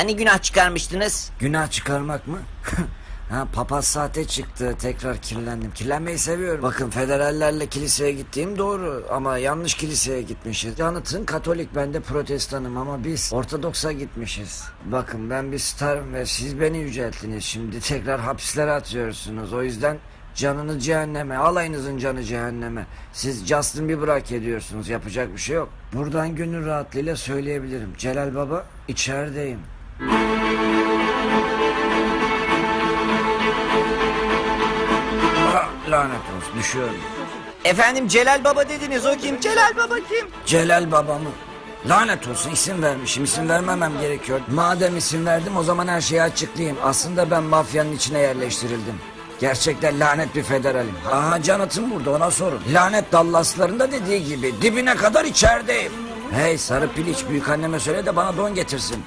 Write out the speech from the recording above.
Hani günah çıkarmıştınız? Günah çıkarmak mı? ha, papaz sahte çıktı. Tekrar kirlendim. Kirlenmeyi seviyorum. Bakın federallerle kiliseye gittiğim doğru. Ama yanlış kiliseye gitmişiz. Jonathan Katolik ben de protestanım ama biz Ortodoks'a gitmişiz. Bakın ben bir starım ve siz beni yücelttiniz. Şimdi tekrar hapislere atıyorsunuz. O yüzden canını cehenneme. Alayınızın canı cehenneme. Siz Justin Bieber'ı hak ediyorsunuz. Yapacak bir şey yok. Buradan gönül rahatlığıyla söyleyebilirim. Celal Baba içerideyim. Ah, Lanet olsun düşüyorum. Efendim Celal Baba dediniz o kim? Celal Baba kim? Celal babamı. Lanet olsun isim vermişim isim vermemem gerekiyor. Madem isim verdim o zaman her şeyi açıklayayım. Aslında ben mafyanın içine yerleştirildim. Gerçekten lanet bir federalim. Aha Canat'ın burada ona sorun. Lanet Dallaslarında dediği gibi dibine kadar içerideyim. Hey sarı piliç büyük anneme söyle de bana don getirsin.